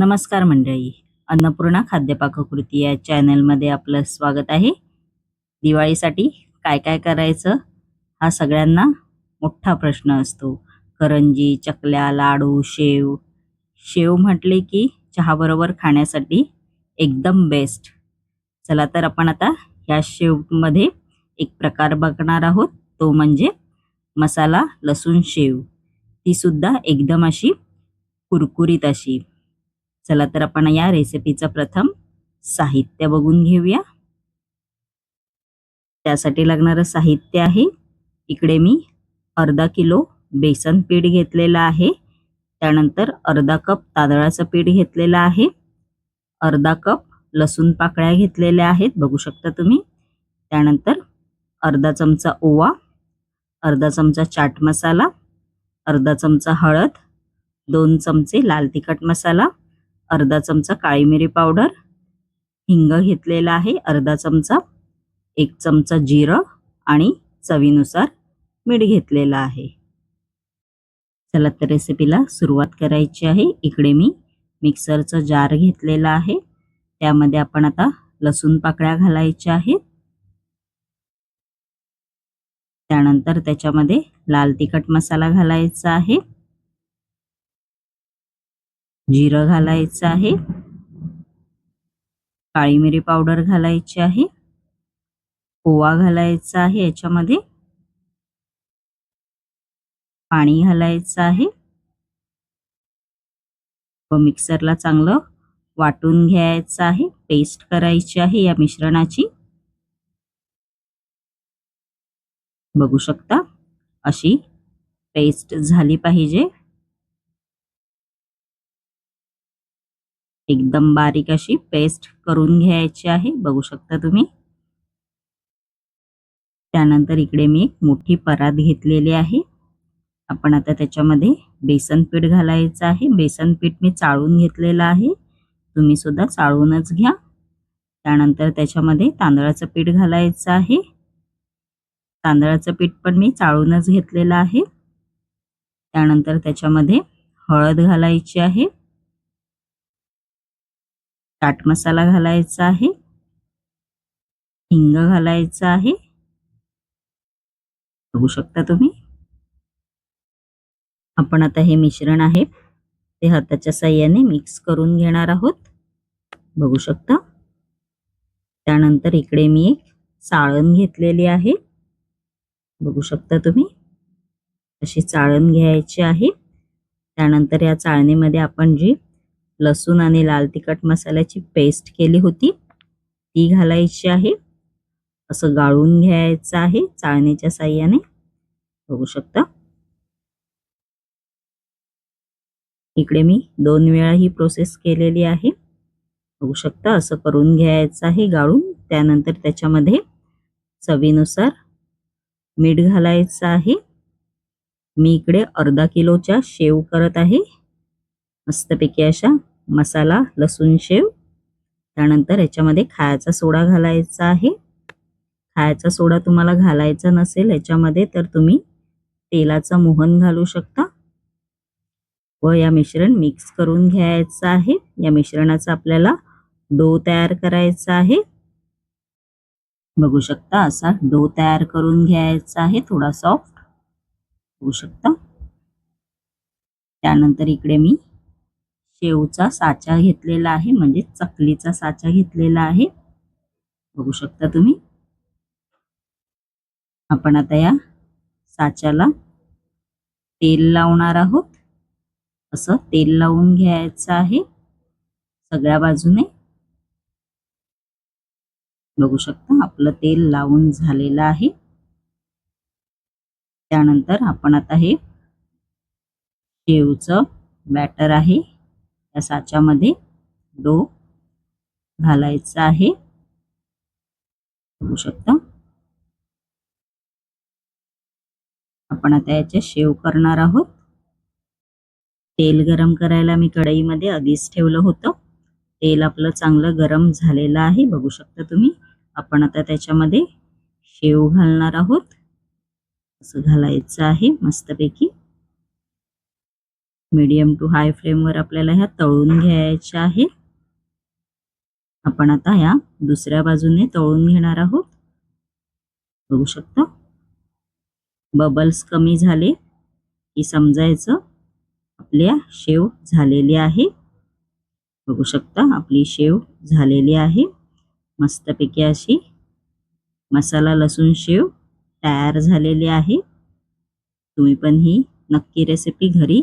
नमस्कार मंडळी. अन्नपूर्णा खाद्यपाककृती या चॅनलमध्ये आपलं स्वागत आहे. दिवाळीसाठी काय काय करायचं? हा सगळ्यांना मोठा प्रश्न असतो. करंजी चकल्या लाडू शेव. शेव म्हटले की चहाबरोबर खाण्यासाठी एकदम बेस्ट चला तर आपण आता ह्या शेवमध्ये एक प्रकार बघणार आहोत. तो म्हणजे मसाला लसूण शेव. ती सुद्धा एकदम अशी कुरकुरीत अशी. चला तर आपण या रेसिपीचं प्रथम साहित्य बघून घेऊया. त्यासाठी लागणारं साहित्य आहे. इकडे मी अर्धा किलो बेसन पीठ घेतलेलं आहे. त्यानंतर अर्धा कप तांदळाचं पीठ घेतलेलं आहे. अर्धा कप लसूण पाकळ्या घेतलेल्या आहेत बघू शकता तुम्ही. त्यानंतर अर्धा चमचा ओवा अर्धा चमचा चाट मसाला अर्धा चमचा हळद दोन चमचे लाल तिखट मसाला अर्धा चमचा काळी मिरी पावडर हिंग घेतलेला आहे अर्धा चमचा एक चमचा जिरं आणि चवीनुसार मीठ घेतलेलं आहे. चला तर रेसिपीला सुरुवात करायची आहे. इकडे मी मिक्सरचं जार घेतलेला आहे. त्यामध्ये आपण आता लसूण पाकळ्या घालायच्या आहेत. त्यानंतर त्याच्यामध्ये लाल तिखट मसाला घालायचा आहे. जिरं घालायचं आहे. काळी मिरी पावडर घालायची आहे. ओवा घालायचा आहे याच्यामध्ये. पाणी घालायचं आहे. व मिक्सरला चांगलं वाटून घ्यायचं आहे. पेस्ट करायची आहे या मिश्रणाची. बघू शकता अशी पेस्ट झाली पाहिजे. एकदम बारीक अशी पेस्ट करून घ्यायची आहे. बघू शकता तुम्ही. त्यानंतर इकडे मी एक मोठी परात घेतलेली आहे. आपण आता त्याच्यामध्ये बेसन पीठ घालायचं आहे. बेसन पीठ मी चाळून घेतलेलं आहे. तुम्ही सुद्धा चाळूनच घ्या. त्यानंतर त्याच्यामध्ये तांदळाचं पीठ घालायचं आहे. तांदळाचं पीठ पण मी चाळूनच घेतलेलं आहे. त्यानंतर त्याच्यामध्ये हळद घालायची आहे. चाट मसाला घालायचा आहे. हिंग घालायचा आहे. बघू शकता तुम्ही. आपण आता हे मिश्रण आहे. ते हाताच्या साह्याने मिक्स करून घेणार आहोत. बघू शकता. त्यानंतर इकडे मी एक चाळण घेतलेली आहे. बघू शकता तुम्ही. अशी चाळण घ्यायची आहे. त्यानंतर या चाळणीमध्ये आपण जी लसूण आणि लाल तिखट मसाल्याची पेस्ट केली होती. ती घालायची आहे. असं गाळून घ्यायचं आहे चाळणीच्या साह्याने. बघू शकता. इकडे मी दोन वेळा ही प्रोसेस केलेली आहे. बघू शकता असं करून घ्यायचं आहे गाळून. त्यानंतर त्याच्यामध्ये चवीनुसार मीठ घालायचं आहे. मी इकडे अर्धा किलोच्या शेव करत आहे. मस्तपैकी अशा मसाला लसूण शेव. त्यानंतर याच्यामध्ये खायचा सोडा घालायचा आहे. खायचा सोडा तुम्हाला घालायचा नसेल याच्यामध्ये तर तुम्ही तेलाचा मोहन घालू शकता. व या मिश्रण मिक्स करून घ्यायचं आहे. या मिश्रणाचा आपल्याला डो तयार करायचा आहे. बघू शकता असा डो तयार करून घ्यायचा आहे. थोडा सॉफ्ट होऊ शकता. त्यानंतर इकडे मी शेवचा साचा घेतलेला आहे म्हणजे चकलीचा साचा घेतलेला आहे. बघू शकता तुम्ही. आपण आता या साच्याला तेल लावणार आहोत. असं तेल लावून घ्यायचं आहे सगळ्या बाजूने. बघू शकता आपलं तेल लावून झालेलं आहे. त्यानंतर आपण आता हे शेवचं बॅटर आहे. त्या साच्यामध्ये डो घालायचा आहे. बघू शकता. आपण आता याचे शेव करणार आहोत. तेल गरम करायला मी कढईमध्ये आधीच ठेवलं होतं. तेल आपलं चांगलं गरम झालेलं आहे. बघू शकता तुम्ही. आपण आता त्याच्यामध्ये शेव घालणार आहोत. असं घालायचं आहे मस्तपैकी. मीडियम टू हाय फ्लेमवर आपल्याला ह्या तळून घ्यायच्या आहेत. आपण आता ह्या दुसऱ्या बाजूने तळून घेणार आहोत. बघू शकता? बबल्स कमी झाले की समजायचं आपल्या शेव झालेली आहे. बघू शकता आपली शेव झालेली आहे. मस्तपैकी अशी मसाला लसूण शेव तयार झालेली आहे. तुम्ही पण ही नक्की रेसिपी घरी